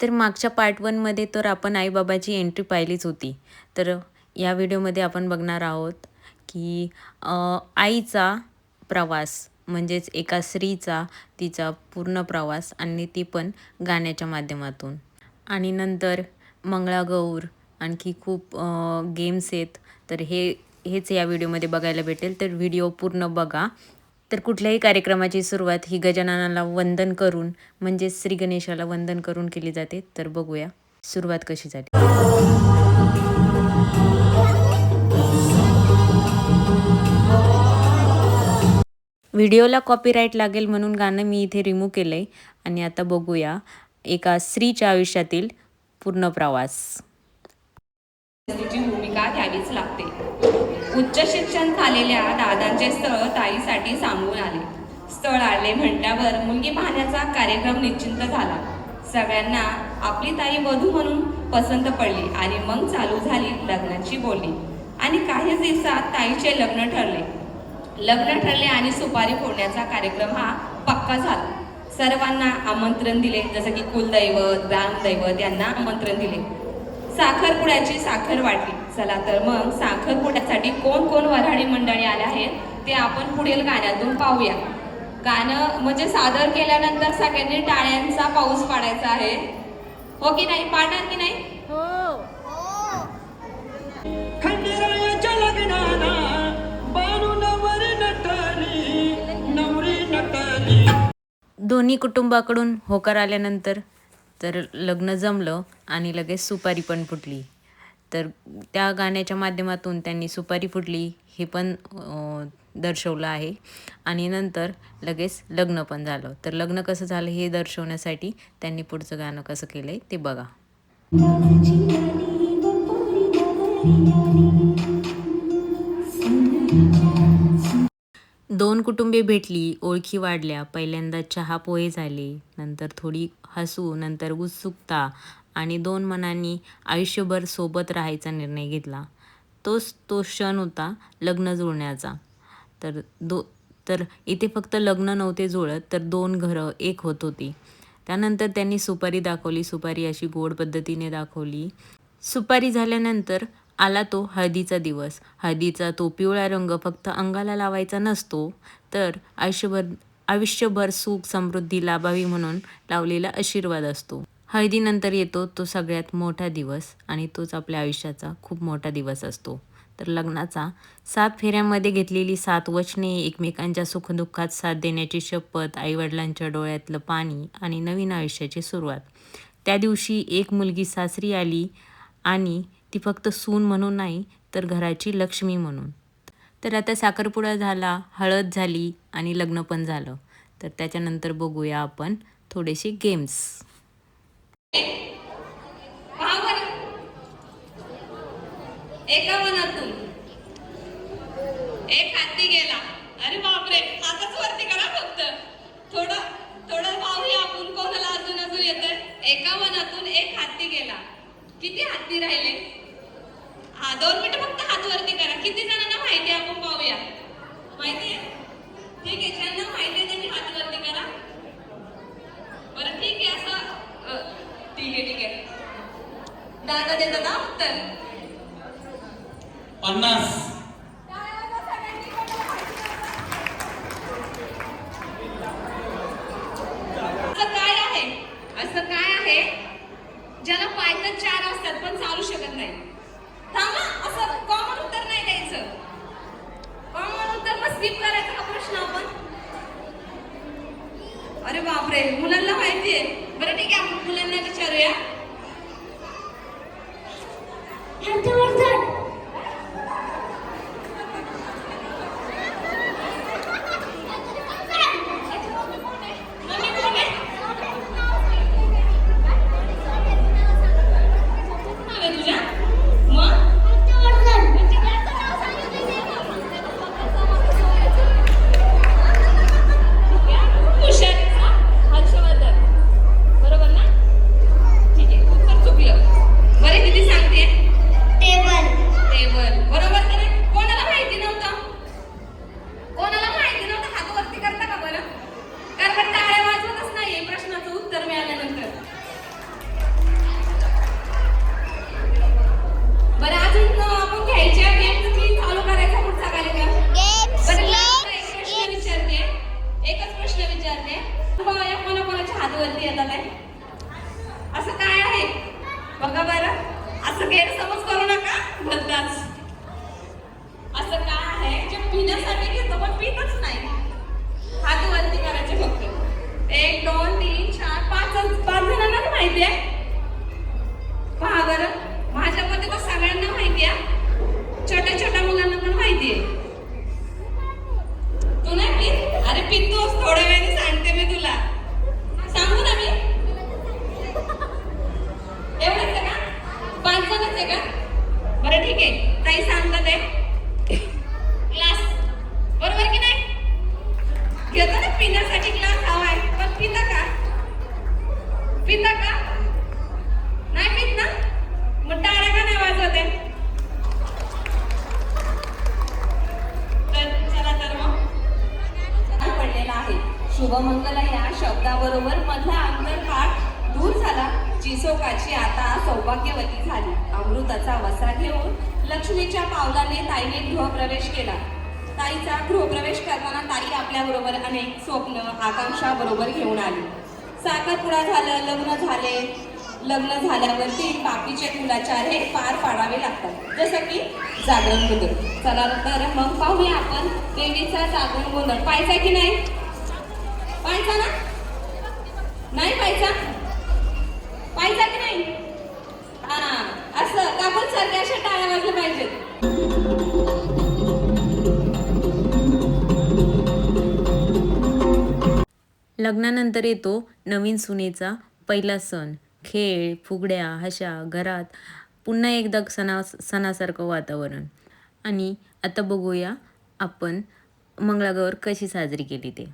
तर मागच्या पार्ट वनमध्ये तर आपण आईबाबाची एंट्री पाहिलीच होती. तर या व्हिडिओमध्ये आपण बघणार आहोत की आईचा प्रवास म्हणजेच एका स्त्रीचा तिचा पूर्ण प्रवास आणि ती पण गाण्याच्या माध्यमातून. आणि नंतर मंगळागौर आणखी खूप गेम्स आहेत. तर हे हेच या व्हिडिओमध्ये बघायला भेटेल. तर व्हिडिओ पूर्ण बघा. तर कुठल्याही कार्यक्रमाची सुरुवात ही गजाननाला वंदन करून म्हणजे श्री गणेशाला वंदन करून केली जाते. तर बघूया सुरुवात कशी झाली. व्हिडिओला कॉपीराईट लागेल म्हणून गाणं मी इथे रिमूव्ह केलं आहे आणि आता बघूया एका स्त्रीच्या आयुष्यातील पूर्ण प्रवास. भूमिका घ्यावीच लागते. उच्च शिक्षण झालेल्या दादांचे स्थळ ताईसाठी सांगून आले. स्थळ आले म्हणल्यावर मुलगी पाहण्याचा कार्यक्रम निश्चिंत झाला. सगळ्यांना आपली ताई वधू म्हणून पसंत पडली आणि मग चालू झाली लग्नाची बोली. आणि काही दिवसात ताईचे लग्न ठरले. लग्न ठरले आणि सुपारी फोडण्याचा कार्यक्रम हा पक्का झाला. सर्वांना आमंत्रण दिले जसं की कुलदैवत ग्रामदैवत यांना आमंत्रण दिले. साखरपुड्याची साखर वाटली. चला तर मग साखरपुड्यासाठी कोण कोण वऱ्हाडी मंडळी आले आहेत ते आपण पुढील गाण्यातून पाहूया. गाणं म्हणजे सादर केल्यानंतर सगळ्यांनी टाळ्यांचा पाऊस पाडायचा आहे. हो की नाही? पाडणार की नाही? खंडेरायाच्या लग्नाला नटली. दोन्ही कुटुंबाकडून होकार आल्यानंतर तर लग्न जमलं आणि लगेच सुपारी पण फुटली. तर त्या गाण्याच्या माध्यमातून त्यांनी सुपारी फुटली हे पण दर्शवलं आहे. आणि नंतर लगेच लग्न पण झालं. तर लग्न कसं झालं हे दर्शवण्यासाठी त्यांनी पुढचं गाणं कसं केलं आहे ते बघा. दोन कुटुंबे भेटली ओळखी वाढल्या. पहिल्यांदा चहा पोहे झाले नंतर थोडी हसू नंतर उत्सुकता आणि दोन मनांनी आयुष्यभर सोबत राहायचा निर्णय घेतला. तोच तो क्षण होता लग्न जुळण्याचा. तर दो तर इथे फक्त लग्न नव्हते जुळत तर दोन घरं एक होत होती. त्यानंतर त्यांनी सुपारी दाखवली सुपारी अशी गोड पद्धतीने दाखवली. सुपारी झाल्यानंतर आला तो हळदीचा दिवस. हळदीचा तो पिवळा रंग फक्त अंगाला लावायचा नसतो तर आयुष्यभर आयुष्यभर सुख समृद्धी लाभावी म्हणून लावलेला आशीर्वाद असतो. हळदीनंतर येतो तो सगळ्यात मोठा दिवस आणि तोच आपल्या आयुष्याचा खूप मोठा दिवस असतो. तर लग्नाचा सात फेऱ्यांमध्ये घेतलेली सात वचने एकमेकांच्या सुखदुःखात साथ देण्याची शपथ आईवडिलांच्या डोळ्यातलं पाणी आणि नवीन आयुष्याची सुरुवात. त्या दिवशी एक मुलगी सासरी आली आणि ती फक्त सून म्हणून नाही तर घराची लक्ष्मी म्हणून. तर आता साखरपुडा झाला हळद झाली आणि लग्न पण झालं. तर त्याच्यानंतर बघूया आपण थोडेसे गेम्स एका मनातून. माहिती आहे लक्ष्मीच्या पावलाने ताईने गृहप्रवेश केला. ताईचा गृहप्रवेश करताना ताई आपल्याबरोबर अनेक स्वप्न आकांक्षा बरोबर घेऊन आली. साखरपुडा झालं लग्न झाले. लग्न झाल्यावरती बाकीचे कुलाचार हे पार पाडावे लागतात. जसं की जागरण गोंधळ चला तर मग पाहूया आपण देवीचा जागरण गोंधळ पाहायचा की नाही? पाहायचा ना? नाही पाहायचा? पाहायचा की नाही? हा असं कापून सारख्या अशा टाळ्या वाजल्या पाहिजे. लग्नानंतर येतो नवीन सुनेचा पहिला सण. खेळ फुगड्या हशा घरात पुन्हा एकदा सणा सणासारखं वातावरण. आणि आता बघूया आपण मंगळागौर कशी साजरी केली ते.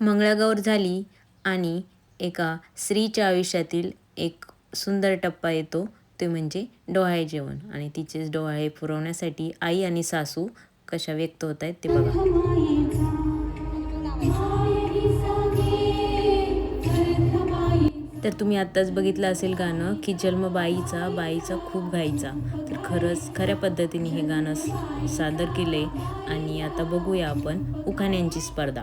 मंगळागौर झाली आणि एका स्त्रीच्या आयुष्यातील एक सुंदर टप्पा येतो. ते म्हणजे डोहाळे जेवण. आणि तिचेच डोहाळे पुरवण्यासाठी आई आणि सासू कशा व्यक्त होत आहेत ते बघा. तर तुम्ही आत्ताच बघितलं असेल गाणं की जन्म बाईचा बाईचा खूप घाईचा. तर खरंच खऱ्या पद्धतीने हे गाणं सादर सादर आहे आणि आता बघूया आपण उखाण्यांची स्पर्धा.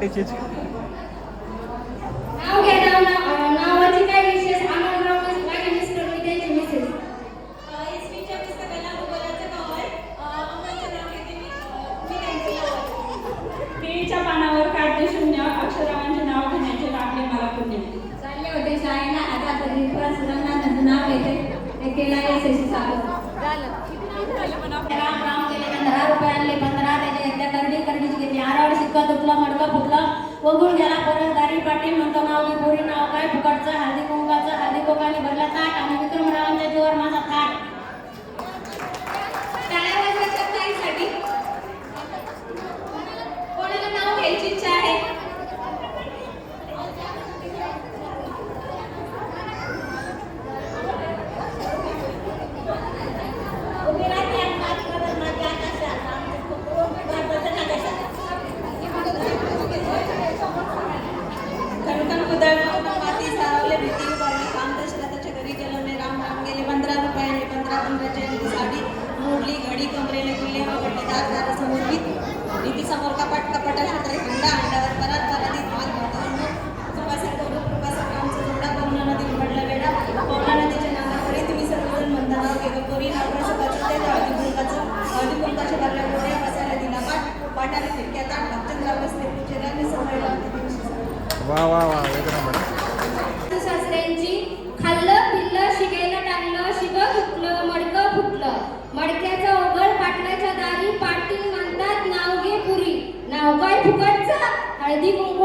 কাটেছে गावकळ फुकटचा हळदी कुंकू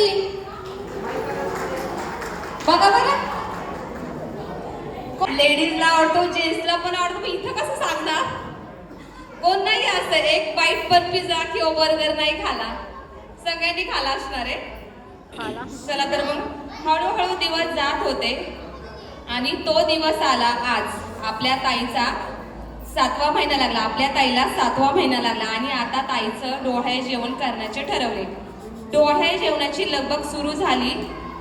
किती बघा बरं. लेडीजला आवडतो जेंट्सला पण आवडतो इथं कसं सांगणार? कोण नाही असं एक बाईट पण पिझ्झा किंवा बर्गर नाही खाला. सगळ्यांनी खाला असणार आहे. चला तर मग हळूहळू दिवस जात होते. आणि तो दिवस आला आज. आपल्या ताईचा सातवा महिना लागला. आपल्या ताईला सातवा महिना लागला. आणि आता ताईचं डोळ्या जेवण करण्याचे ठरवले. डोहाळे जेवणाची लगबग सुरू झाली.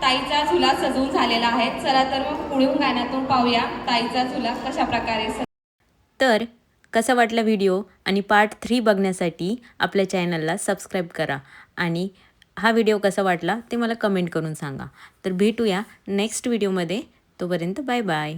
ताईचा झुला सजून झालेला आहे. चला तर मग पुढील गाण्यातून पाहूया ताईचा झुला कशा प्रकारे तर कसा वाटला व्हिडिओ आणि पार्ट थ्री बघण्यासाठी आपल्या चॅनलला सबस्क्राईब करा आणि हा व्हिडिओ कसा वाटला ते मला कमेंट करून सांगा. तर भेटूया नेक्स्ट व्हिडिओमध्ये. तोपर्यंत बाय बाय.